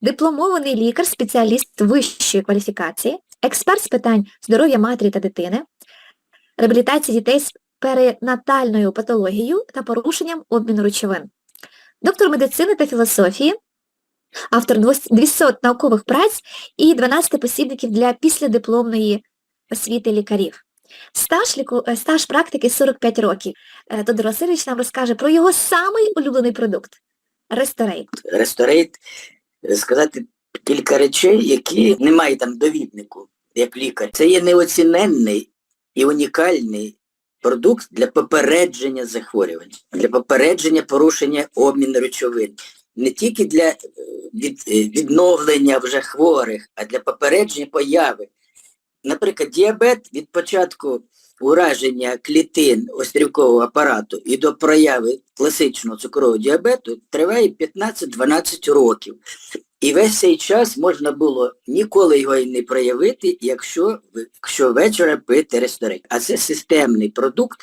дипломований лікар, спеціаліст вищої кваліфікації, експерт з питань здоров'я матері та дитини, реабілітації дітей з перинатальною патологією та порушенням обміну речовин, доктор медицини та філософії, автор 200 наукових праць і 12 посібників для післядипломної освіти лікарів. Стаж, ліку... е, стаж практики 45 років. Е, Тодор Васильович нам розкаже про його самий улюблений продукт Ресторейт. Ресторейт, сказати кілька речей, які немає там довіднику, як лікар. Це є неоціненний і унікальний продукт для попередження захворювань, для попередження порушення обміну речовин. Не тільки для е, від, е, відновлення вже хворих, а для попередження появи. Наприклад, діабет від початку ураження клітин острівкового апарату і до прояви класичного цукрового діабету триває 15-12 років. І весь цей час можна було ніколи його і не проявити, якщо, якщо пити ресторейт. А це системний продукт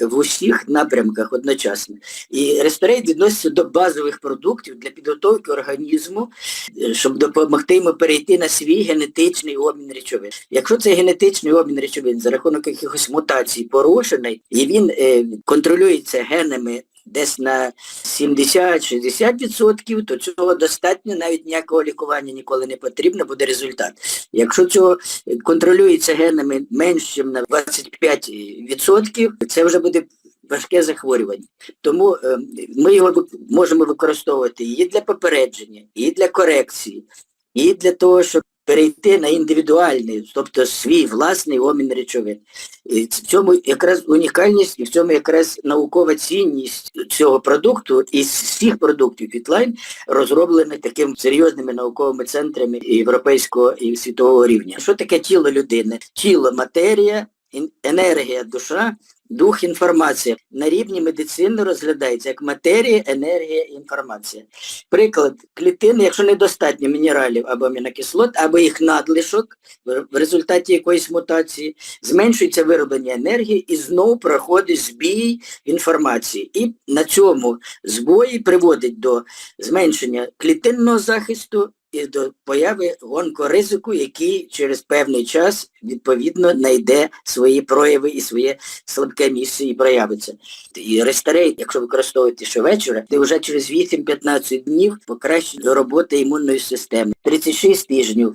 в усіх напрямках одночасно. І ресторейт відноситься до базових продуктів для підготовки організму, е, щоб допомогти йому перейти на свій генетичний обмін речовин. Якщо цей генетичний обмін речовин за рахунок якихось мутацій порушений, і він е, контролюється генами десь на 70-60%, то цього достатньо, навіть ніякого лікування ніколи не потрібно, буде результат. Якщо цього контролюється генами менше, ніж на 25%, це вже буде важке захворювання. Тому е, ми його можемо використовувати і для попередження, і для корекції, і для того, щоб перейти на індивідуальний, тобто свій власний обмін речовин. І в цьому якраз унікальність і в цьому якраз наукова цінність цього продукту із всіх продуктів Фітлайн розроблені такими серйозними науковими центрами європейського і світового рівня. Що таке тіло людини? Тіло матерія, енергія, душа, дух, інформація. На рівні медицини розглядається як матерія, енергія інформація. Приклад, клітини, якщо недостатньо мінералів або амінокислот, або їх надлишок в результаті якоїсь мутації, зменшується вироблення енергії і знову проходить збій інформації. І на цьому збої приводить до зменшення клітинного захисту і до появи онкоризику, який через певний час відповідно знайде свої прояви і своє слабке місце і проявиться. І ресторейт, якщо використовувати щовечора, ти вже через 8-15 днів покращить роботу імунної системи. 36 тижнів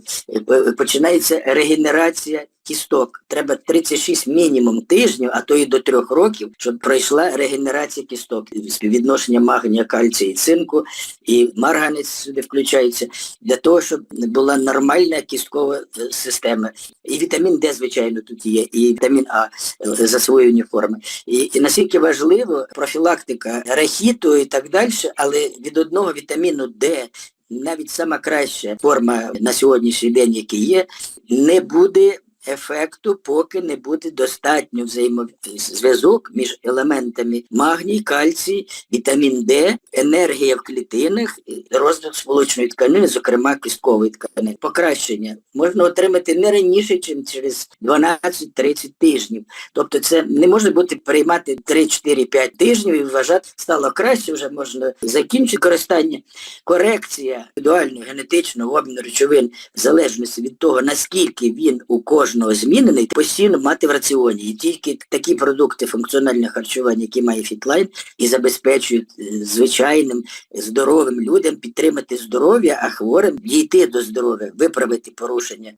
е, починається регенерація кісток. Треба 36 мінімум тижнів, а то і до 3 років, щоб пройшла регенерація кісток. Співвідношення магнія, кальцію і цинку, і марганець сюди включається, для того, щоб була нормальна кісткова е, система. І вітамін Д, звичайно, тут є, і вітамін А е, засвоєні форми. І, і наскільки важливо профілактика рахіту і так далі, але від одного вітаміну Д навіть сама краща форма на сьогоднішній день, який є, не буде ефекту, поки не буде достатньо взаємозв'язок між елементами магній, кальцій, вітамін Д, енергія в клітинах, розвиток сполучної тканини, зокрема кісткової тканини. Покращення можна отримати не раніше, ніж через 12-30 тижнів. Тобто це не може бути приймати 3-4-5 тижнів і вважати, стало краще, вже можна закінчити користання. Корекція індивідуального генетичного обміну речовин в залежності від того, наскільки він у кожного змінений, постійно мати в раціоні. І тільки такі продукти функціонального харчування, які має фітлайн, і забезпечують е, звичайним здоровим людям підтримати здоров'я, а хворим дійти до здоров'я, виправити порушення